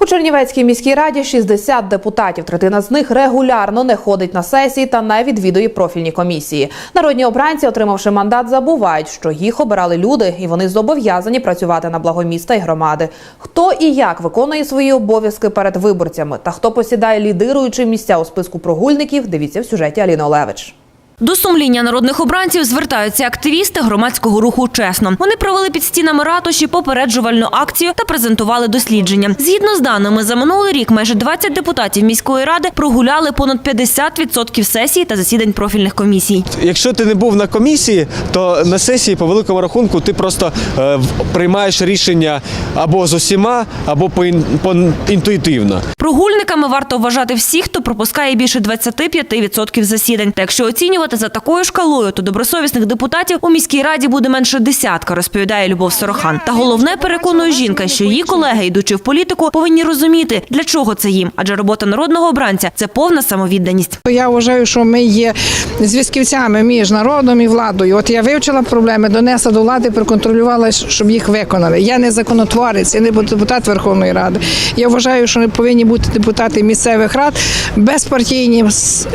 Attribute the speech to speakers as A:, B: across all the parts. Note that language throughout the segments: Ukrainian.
A: У Чернівецькій міській раді 60 депутатів. Третина з них регулярно не ходить на сесії та не відвідує профільні комісії. Народні обранці, отримавши мандат, забувають, що їх обирали люди, і вони зобов'язані працювати на благо міста і громади. Хто і як виконує свої обов'язки перед виборцями та хто посідає лідируючі місця у списку прогульників, дивіться в сюжеті Аліни Олевич.
B: До сумління народних обранців звертаються активісти громадського руху чесно. Вони провели під стінами ратуші попереджувальну акцію та презентували дослідження. Згідно з даними за минулий рік, майже 20 депутатів міської ради прогуляли понад 50% сесій та засідань профільних комісій.
C: Якщо ти не був на комісії, то на сесії по великому рахунку ти просто е, приймаєш рішення або з усіма, або по, ін- по інтуїтивно.
B: Прогульниками варто вважати всіх, хто пропускає більше 25% засідань. Та якщо оцінювати за такою шкалою, то добросовісних депутатів у міській раді буде менше десятка, розповідає Любов Сорохан. Та головне переконує жінка, що її колеги, йдучи в політику, повинні розуміти, для чого це їм, адже робота народного обранця це повна самовідданість.
D: Я вважаю, що ми є зв'язківцями між народом і владою. От я вивчила проблеми, донесла до влади, проконтролювала, щоб їх виконали. Я не законотворець, я не депутат Верховної Ради. Я вважаю, що не повинні бути депутати місцевих рад безпартійні,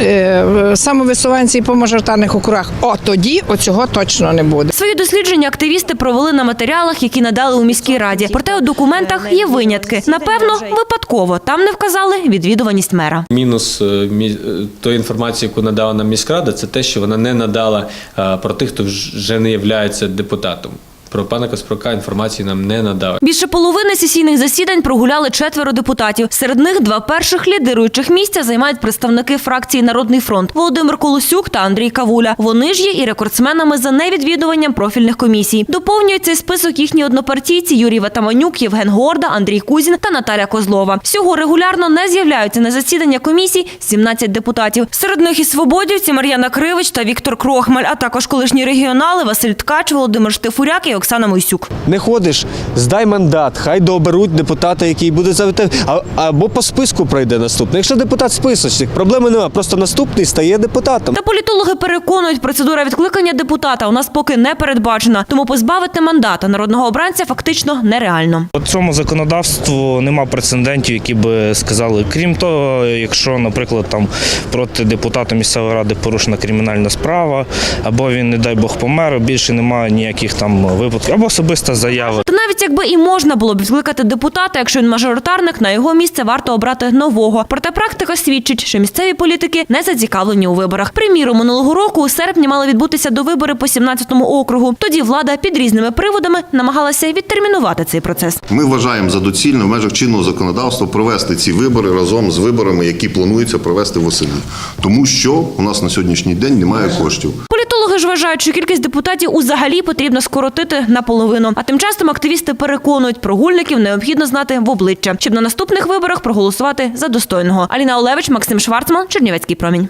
D: е, самовисуванці по мажоритарних округах. О, тоді оцього точно не буде.
B: Свої дослідження активісти провели на матеріалах, які надали у міській раді. Проте у документах є винятки. Напевно, випадково там не вказали відвідуваність мера.
E: Мінус е, е, тої інформації, яку надала нам міськрада, це те, що вона не надала е, про тих, хто вже не є депутатом. Про пана Каспрука інформації нам не надали.
B: Більше половини сесійних засідань прогуляли четверо депутатів. Серед них два перших лідируючих місця займають представники фракції Народний фронт Володимир Колосюк та Андрій Кавуля. Вони ж є і рекордсменами за невідвідуванням профільних комісій. Доповнюють цей список їхні однопартійці Юрій Ватаманюк, Євген Горда, Андрій Кузін та Наталя Козлова. Всього регулярно не з'являються на засідання комісій 17 депутатів. Серед них і свободівці Мар'яна Кривич та Віктор Крохмаль, а також колишні регіонали Василь Ткач, Володимир Штефуряк і Оксана Мойсюк.
C: Не ходиш, здай мандат, хай дооберуть депутата, який буде за те- а- або по списку пройде наступний. Якщо депутат списочник, проблеми немає. Просто наступний стає депутатом.
B: Та політологи переконують, процедура відкликання депутата у нас поки не передбачена, тому позбавити мандата народного обранця фактично нереально.
F: У цьому законодавству нема прецедентів, які би сказали. Крім того, якщо, наприклад, там проти депутата місцевої ради порушена кримінальна справа, або він, не дай Бог, помер, більше немає ніяких там випадків, або особиста заява.
B: Та навіть якби і можна було б відкликати депутата, якщо він мажоритарник, на його місце варто обрати нового. Проте практика свідчить, що місцеві політики не зацікавлені у виборах. Приміром, минулого року у серпні мали відбутися до вибори по 17-му округу. Тоді влада під різними приводами намагалася відтермінувати цей процес.
G: Ми вважаємо за доцільне в межах чинного законодавства провести ці вибори разом з виборами, які планується провести восени. Тому що у нас на сьогоднішній день немає коштів.
B: Політологи ж вважають, що кількість депутатів узагалі потрібно скоротити наполовину. А тим часом активісти переконують, прогульників необхідно знати в обличчя, щоб на наступних виборах проголосувати за достойного. Аліна Олевич, Максим Шварцман, Чернівецький промінь.